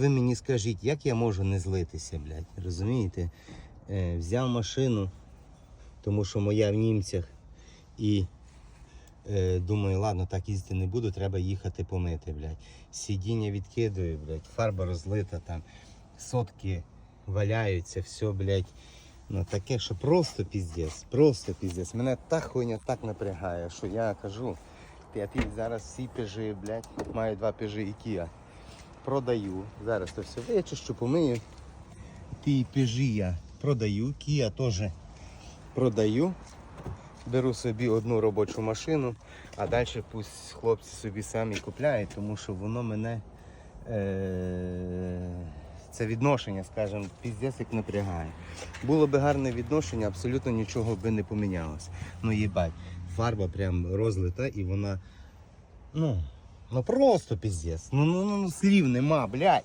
ви мені скажіть, як я можу не злитися, блядь, розумієте? Е, взяв машину, тому що моя в німцях, і е, думаю, ладно, так їздити не буду, треба їхати помити, блядь. Сидіння відкидаю, блядь, фарба розлита там, сотки валяються, все, блядь. Ну таке, що просто піздець, просто піздець. Мене та хуйня так напрягає, що я кажу, ті зараз всі пежі, блядь, маю два пежі і Kia. Продаю. Зараз то все вичищу, помию. Ті пежі я продаю, Kia теж продаю. Беру собі одну робочу машину, а далі пусть хлопці собі самі купляють, тому що воно мене е- це відношення, скажімо, піздець як напрягає. Було би гарне відношення, абсолютно нічого би не помінялося. Ну їбать, фарба прям розлита і вона. Ну, ну просто піздець. Ну, ну, ну, ну слів нема, блядь.